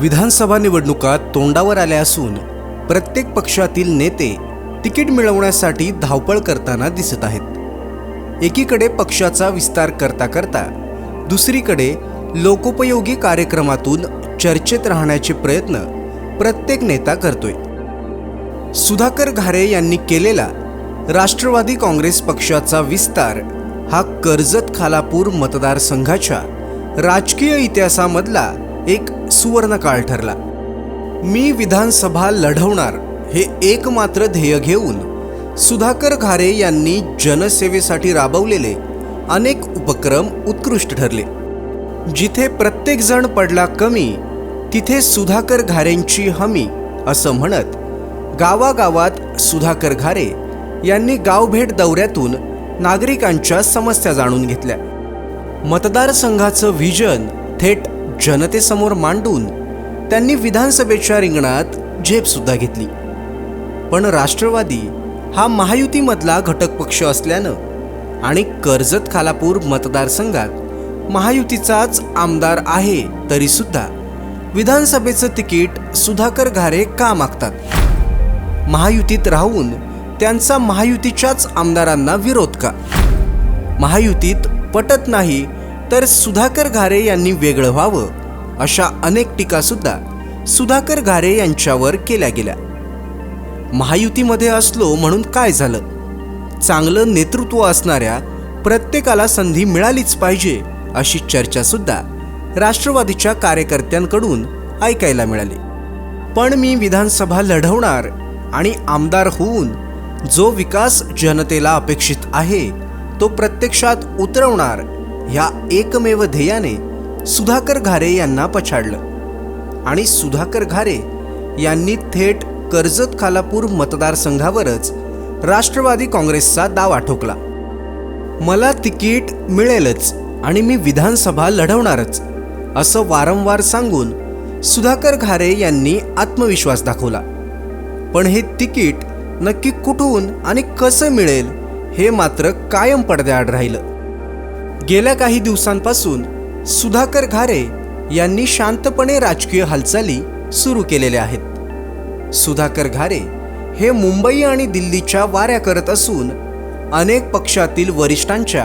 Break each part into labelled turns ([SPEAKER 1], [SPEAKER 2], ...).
[SPEAKER 1] विधानसभा निवडणुका तोंडावर आल्या असून प्रत्येक पक्षातील नेते तिकीट मिळवण्यासाठी धावपळ करताना दिसत आहेत. एकीकडे पक्षाचा विस्तार करता करता दुसरीकडे लोकोपयोगी कार्यक्रमातून चर्चेत राहण्याचे प्रयत्न प्रत्येक नेता करतोय. सुधाकर घारे यांनी केलेला राष्ट्रवादी काँग्रेस पक्षाचा विस्तार हा कर्जत खालापूर मतदारसंघाच्या राजकीय इतिहासामधला एक सुवर्णकाळ ठरला. मी विधानसभा लढवणार हे एकमात्र ध्येय घेऊन सुधाकर घारे यांनी जनसेवेसाठी राबवलेले अनेक उपक्रम उत्कृष्ट ठरले. जिथे प्रत्येकजण पडला कमी तिथे सुधाकर घारेंची हमी असं म्हणत गावागावात सुधाकर घारे यांनी गावभेट दौऱ्यातून नागरिकांच्या समस्या जाणून घेतल्या. मतदारसंघाचं व्हिजन थेट जनतेसमोर मांडून त्यांनी विधानसभेच्या रिंगणात झेपसुद्धा घेतली. पण राष्ट्रवादी हा महायुतीमधला घटक पक्ष असल्यानं आणि कर्जत खालापूर मतदारसंघात महायुतीचाच आमदार आहे तरीसुद्धा विधानसभेचं तिकीट सुधाकर घारे का मागतात? महायुतीत राहून त्यांचा महायुतीच्याच आमदारांना विरोध का? महायुतीत पटत नाही तर सुधाकर घारे यांनी वेगळं व्हावं अशा अनेक टीकासुद्धा सुधाकर घारे यांच्यावर केल्या गेल्या. महायुतीमध्ये असलो म्हणून काय झालं? चांगलं नेतृत्व असणाऱ्या प्रत्येकाला संधी मिळालीच पाहिजे अशी चर्चासुद्धा राष्ट्रवादीच्या कार्यकर्त्यांकडून ऐकायला मिळाली. पण मी विधानसभा लढवणार आणि आमदार होऊन जो विकास जनतेला अपेक्षित आहे तो प्रत्यक्षात उतरवणार ह्या एकमेव ध्येयाने सुधाकर घारे यांना पछाडलं. आणि सुधाकर घारे यांनी थेट कर्जत खालापूर मतदारसंघावरच राष्ट्रवादी काँग्रेसचा दाव आठोकला मला तिकीट मिळेलच आणि मी विधानसभा लढवणारच असं वारंवार सांगून सुधाकर घारे यांनी आत्मविश्वास दाखवला. पण हे तिकीट नक्की कुठून आणि कसं मिळेल हे मात्र कायम पडद्याआड राहिलं. गेल्या काही दिवसांपासून सुधाकर घारे यांनी शांतपणे राजकीय हालचाली सुरू केलेल्या आहेत. सुधाकर घारे हे मुंबई आणि दिल्लीच्या वाऱ्या करत असून अनेक पक्षातील वरिष्ठांच्या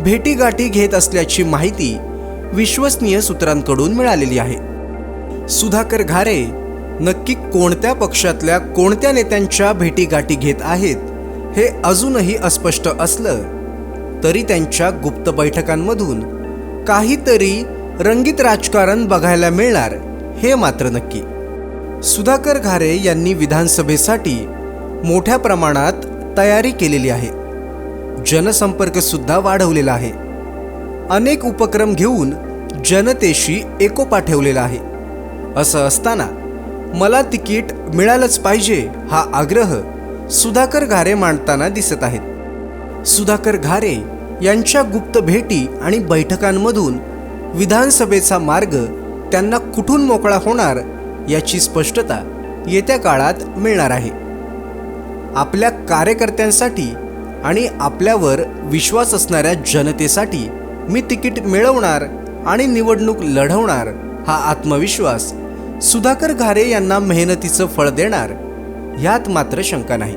[SPEAKER 1] भेटीगाठी घेत असल्याची माहिती विश्वसनीय सूत्रांकडून मिळालेली आहे. सुधाकर घारे नक्की कोणत्या पक्षातल्या कोणत्या नेत्यांच्या भेटीगाठी घेत आहेत हे अजूनही अस्पष्ट असलं तरी त्यांच्या गुप्त बैठकांमधून काहीतरी रंगीत राजकारण बघायला मिळणार हे मात्र नक्की. सुधाकर घारे यांनी विधानसभेसाठी मोठ्या प्रमाणात तयारी केलेली आहे. जनसंपर्क सुद्धा वाढवलेला आहे. अनेक उपक्रम घेऊन जनतेशी एकोपा ठेवलेला आहे. असं असताना मला तिकीट मिळालंच पाहिजे हा आग्रह सुधाकर घारे मांडताना दिसत आहेत. सुधाकर घारे यांच्या गुप्त भेटी आणि बैठकांमधून विधानसभेचा मार्ग त्यांना कुठून मोकळा होणार याची स्पष्टता येत्या काळात मिळणार आहे. आपल्या कार्यकर्त्यांसाठी आणि आपल्यावर विश्वास असणाऱ्या जनतेसाठी मी तिकीट मिळवणार आणि निवडणूक लढवणार हा आत्मविश्वास सुधाकर घारे यांना मेहनतीचं फळ देणार ह्यात मात्र शंका नाही.